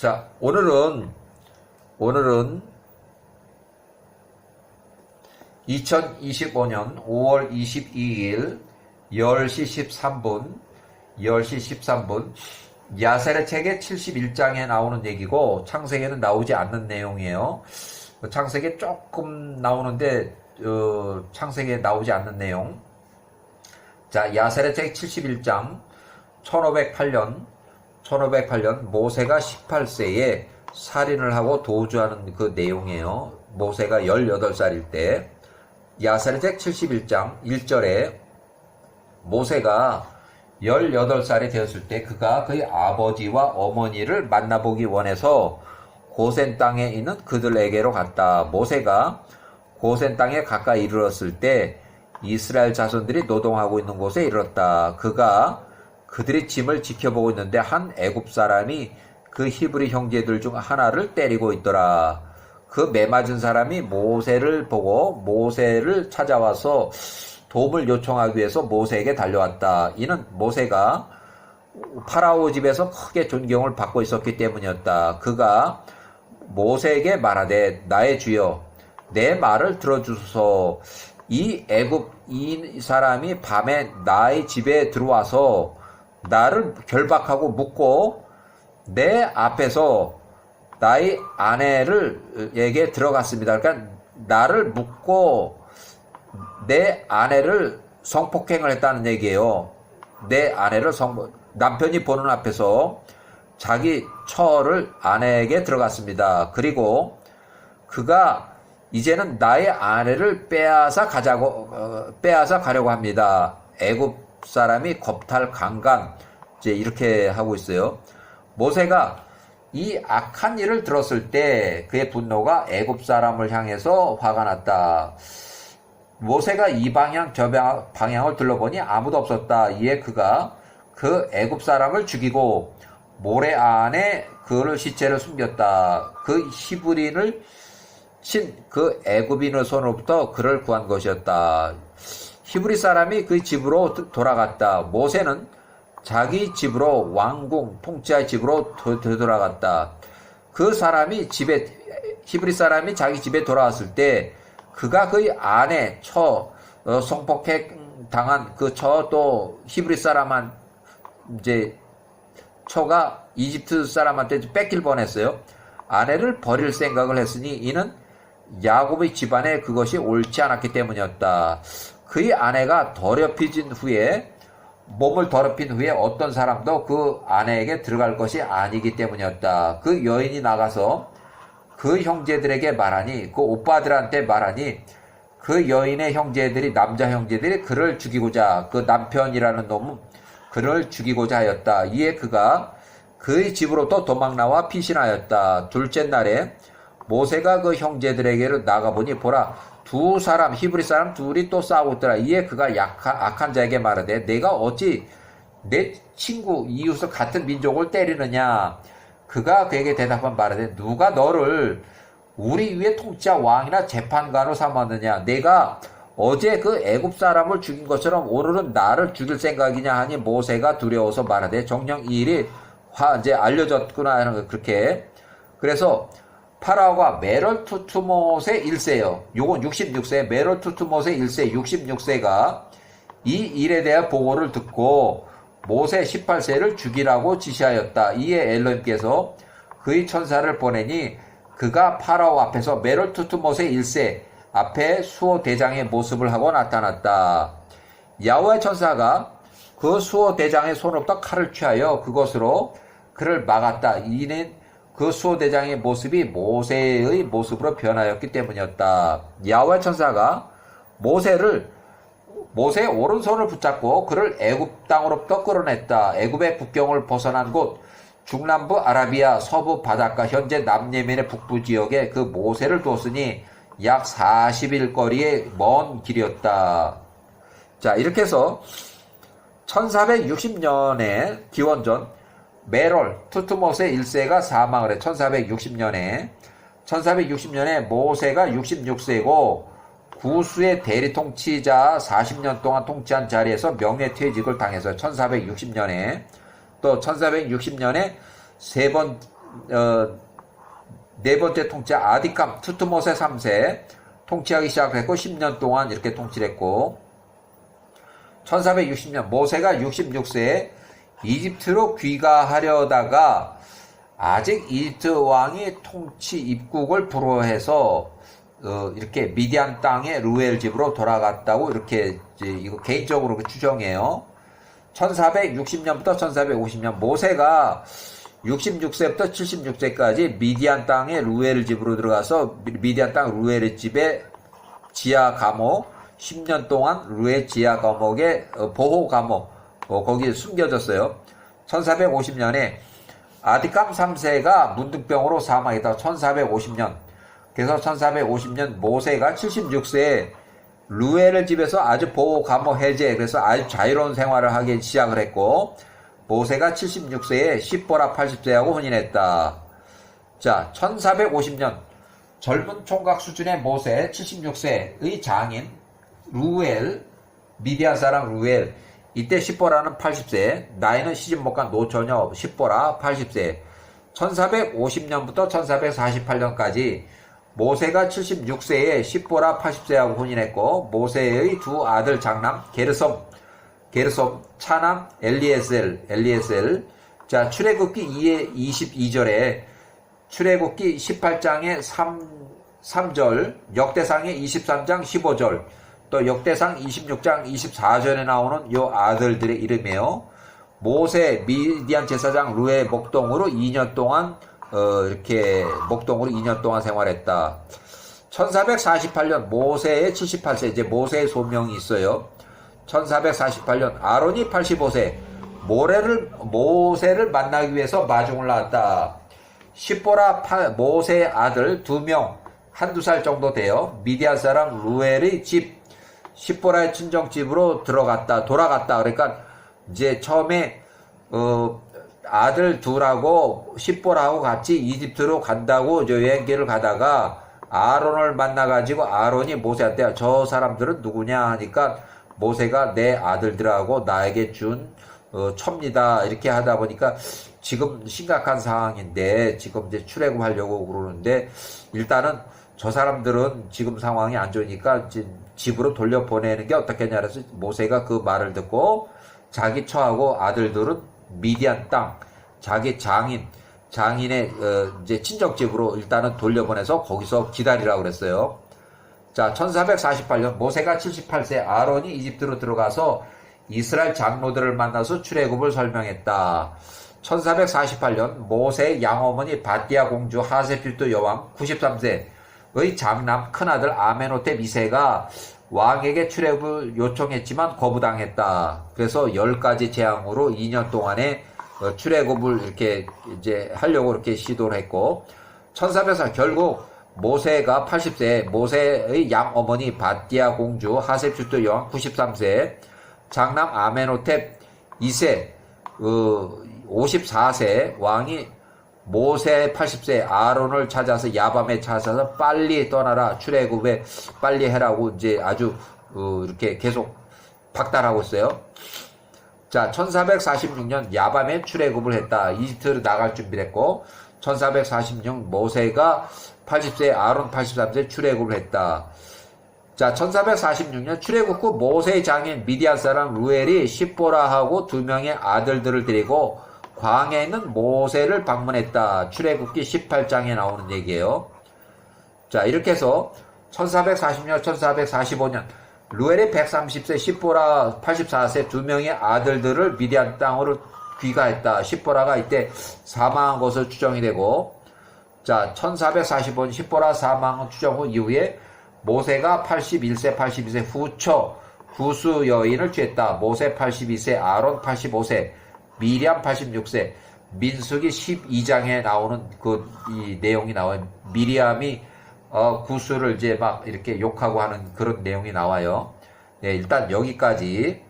자, 오늘은, 오늘은 2025년 5월 22일 10시 13분, 10시 13분, 야세의 책의 71장에 나오는 얘기고, 창세기에는 나오지 않는 내용이에요. 창세기에 조금 나오는데, 어, 창세기에 나오지 않는 내용. 자, 야세의 책 71장, 1508년, 1508년 모세가 18세에 살인을 하고 도주하는 그 내용이에요. 모세가 18살일 때 야사르책 71장 1절에 모세가 18살이 되었을 때 그가 그의 아버지와 어머니를 만나보기 원해서 고센 땅에 있는 그들에게로 갔다. 모세가 고센 땅에 가까이 이르렀을 때 이스라엘 자손들이 노동하고 있는 곳에 이르렀다. 그가 그들이 짐을 지켜보고 있는데 한 애굽 사람이 그 히브리 형제들 중 하나를 때리고 있더라. 그 매맞은 사람이 모세를 보고 모세를 찾아와서 도움을 요청하기 위해서 모세에게 달려왔다. 이는 모세가 파라오 집에서 크게 존경을 받고 있었기 때문이었다. 그가 모세에게 말하되 나의 주여 내 말을 들어주소서 이 애굽 이 사람이 밤에 나의 집에 들어와서 나를 결박하고 묶고 내 앞에서 나의 아내를에게 들어갔습니다. 그러니까 나를 묶고 내 아내를 성폭행을 했다는 얘기예요. 내 아내를 성 남편이 보는 앞에서 자기 처를 아내에게 들어갔습니다. 그리고 그가 이제는 나의 아내를 빼앗아 가자고 어, 빼앗아 가려고 합니다. 애굽 사람이 겁탈 강간 이제 이렇게 하고 있어요. 모세가 이 악한 일을 들었을 때 그의 분노가 애굽 사람을 향해서 화가 났다. 모세가 이 방향 저 방향을 둘러보니 아무도 없었다. 이에 그가 그 애굽 사람을 죽이고 모래 안에 그를 시체를 숨겼다. 그 히브린을 친 그 애굽인의 손으로부터 그를 구한 것이었다. 히브리 사람이 그 집으로 돌아갔다. 모세는 자기 집으로 왕궁 통치할 집으로 되돌아갔다. 그 사람이 집에 히브리 사람이 자기 집에 돌아왔을 때 그가 그의 아내 처 어, 성폭행 당한 그 처 또 히브리 사람한 이제 처가 이집트 사람한테 뺏길 뻔했어요. 아내를 버릴 생각을 했으니 이는 야곱의 집안에 그것이 옳지 않았기 때문이었다. 그의 아내가 더럽혀진 후에 몸을 더럽힌 후에 어떤 사람도 그 아내에게 들어갈 것이 아니기 때문이었다. 그 여인이 나가서 그 형제들에게 말하니 그 오빠들한테 말하니 그 여인의 형제들이 남자 형제들이 그를 죽이고자 그 남편이라는 놈은 그를 죽이고자 하였다. 이에 그가 그의 집으로 또 도망 나와 피신하였다. 둘째 날에 모세가 그 형제들에게로 나가보니 보라 두 사람 히브리 사람 둘이 또 싸우고 있더라. 이에 그가 약한, 악한 자에게 말하되 내가 어찌 내 친구 이웃을 같은 민족을 때리느냐? 그가 그에게 대답한 말하되 누가 너를 우리 위에 통치자 왕이나 재판관으로 삼았느냐? 내가 어제 그 애굽 사람을 죽인 것처럼 오늘은 나를 죽일 생각이냐 하니 모세가 두려워서 말하되 정녕 이 일이 화 이제 알려졌구나 하는 거 그렇게. 그래서 파라오가 메럴 투투못의 1세요. 요건 66세, 메럴 투투못의 1세, 66세가 이 일에 대한 보고를 듣고 모세 18세를 죽이라고 지시하였다. 이에 엘로임께서 그의 천사를 보내니 그가 파라오 앞에서 메럴 투투못의 1세 앞에 수호 대장의 모습을 하고 나타났다. 야후의 천사가 그 수호 대장의 손으로부터 칼을 취하여 그것으로 그를 막았다. 이는 그 수호대장의 모습이 모세의 모습으로 변하였기 때문이었다. 야외 천사가 모세를 모세의 오른손을 붙잡고 그를 애굽 땅으로부터 끌어냈다. 애굽의 국경을 벗어난 곳 중남부 아라비아 서부 바닷가 현재 남예멘의 북부 지역에 그 모세를 두었으니 약 40일 거리의 먼 길이었다. 자, 이렇게 해서 1460년에 기원전 메롤 투트모스의 1세가 사망을 해. 1460년에. 1460년에 모세가 66세고 구수의 대리 통치자 40년 동안 통치한 자리에서 명예퇴직을 당해서 1460년에. 또 1460년에 세번 어, 네 번째 통치 아디캄 투트모세 3세 통치하기 시작했고 10년 동안 이렇게 통치를 했고 1460년 모세가 66세에 이집트로 귀가하려다가 아직 이집트 왕이 통치 입국을 불허해서 어, 이렇게 미디안 땅의 루엘 집으로 돌아갔다고 이렇게 이거 개인적으로 그 추정해요. 1460년부터 1450년 모세가 66세부터 76세까지 미디안 땅의 루엘 집으로 들어가서 미디안 땅 루엘 집에 지하 감옥 10년 동안 루엘 지하 감옥의 어, 보호 감옥 어, 거기에 숨겨졌어요. 1450년에 아디캄 3세가 문둥병으로 사망했다. 1450년. 그래서 1450년 모세가 76세에 루엘을 집에서 아주 보호 감옥 해제 그래서 아주 자유로운 생활을 하기 시작을 했고 모세가 76세에 십보라 80세하고 혼인했다. 자, 1450년 젊은 총각 수준의 모세 76세의 장인 루엘 미디안 사람 루엘 이때 십보라는 80세 나이는 시집 못 간 노처녀 십보라 80세. 1450년부터 1448년까지 모세가 76세에 십보라 80세하고 혼인했고 모세의 두 아들 장남 게르솜 게르솜 차남 엘리에셀 엘리에셀. 자 출애굽기 2의 22절에 출애굽기 18장의 3, 3절 역대상의 23장 15절 또 역대상 26장 24절에 나오는 요 아들들의 이름이에요. 모세 미디안 제사장 루의 목동으로 2년 동안 어, 이렇게 목동으로 2년 동안 생활했다. 1448년 모세의 78세 이제 모세의 소명이 있어요. 1448년 아론이 85세 모래를 모세를 만나기 위해서 마중을 나왔다. 십보라 모세의 아들 두 명 한두 살 정도 돼요. 미디안 사람 루엘의 집 십보라의 친정집으로 들어갔다 돌아갔다. 그러니까 이제 처음에 어 아들 둘하고 십보라하고 같이 이집트로 간다고 저 여행길을 가다가 아론을 만나가지고 아론이 모세한테 저 사람들은 누구냐 하니까 모세가 내 아들들하고 나에게 준 어, 첩니다. 이렇게 하다 보니까 지금 심각한 상황인데 지금 이제 출애굽하려고 그러는데 일단은 저 사람들은 지금 상황이 안 좋으니까 집으로 돌려보내는 게 어떻겠냐 그래서 모세가 그 말을 듣고 자기 처하고 아들들은 미디안 땅 자기 장인 장인의 어, 이제 친정집으로 일단은 돌려보내서 거기서 기다리라고 그랬어요. 자, 1448년 모세가 78세 아론이 이집트로 들어가서 이스라엘 장로들을 만나서 출애굽을 설명했다. 1448년 모세의 양어머니 바띠아 공주 하세필도 여왕 93세 의 장남 큰아들 아메노테 미세가 왕에게 출애굽을 요청했지만 거부당했다. 그래서 10가지 재앙으로 2년 동안에 어, 출애굽을 이렇게 이제 하려고 이렇게 시도를 했고 1404 결국 모세가 80세 모세의 양어머니 바띠아 공주 하셉슈트 여왕 93세 장남 아메노텝 2세 어, 54세 왕이 모세 80세 아론을 찾아서 야밤에 찾아서 빨리 떠나라 출애굽에 빨리 해라고 이제 아주 어, 이렇게 계속 박달하고 있어요. 자, 1446년 야밤에 출애굽을 했다. 이집트로 나갈 준비를 했고 1446 모세가 80세 아론 83세 출애굽을 했다. 자, 1446년 출애굽 후 모세의 장인 미디안 사람 루엘이 십보라하고 두 명의 아들들을 데리고 있는 모세를 방문했다. 출애굽기 18장에 나오는 얘기예요. 자, 이렇게 해서 1440년, 1445년 루엘이 130세, 십보라 84세 두 명의 아들들을 미디안 땅으로 귀가했다. 십보라가 이때 사망한 것으로 추정이 되고 자, 1445년 십보라 사망 추정 후 이후에 모세가 81세, 82세 후처 구수 여인을 취했다. 모세 82세, 아론 85세, 미리암 86세, 민수기 12장에 나오는 그 이 내용이 나와요. 미리암이 어, 구수를 이제 막 이렇게 욕하고 하는 그런 내용이 나와요. 네, 일단 여기까지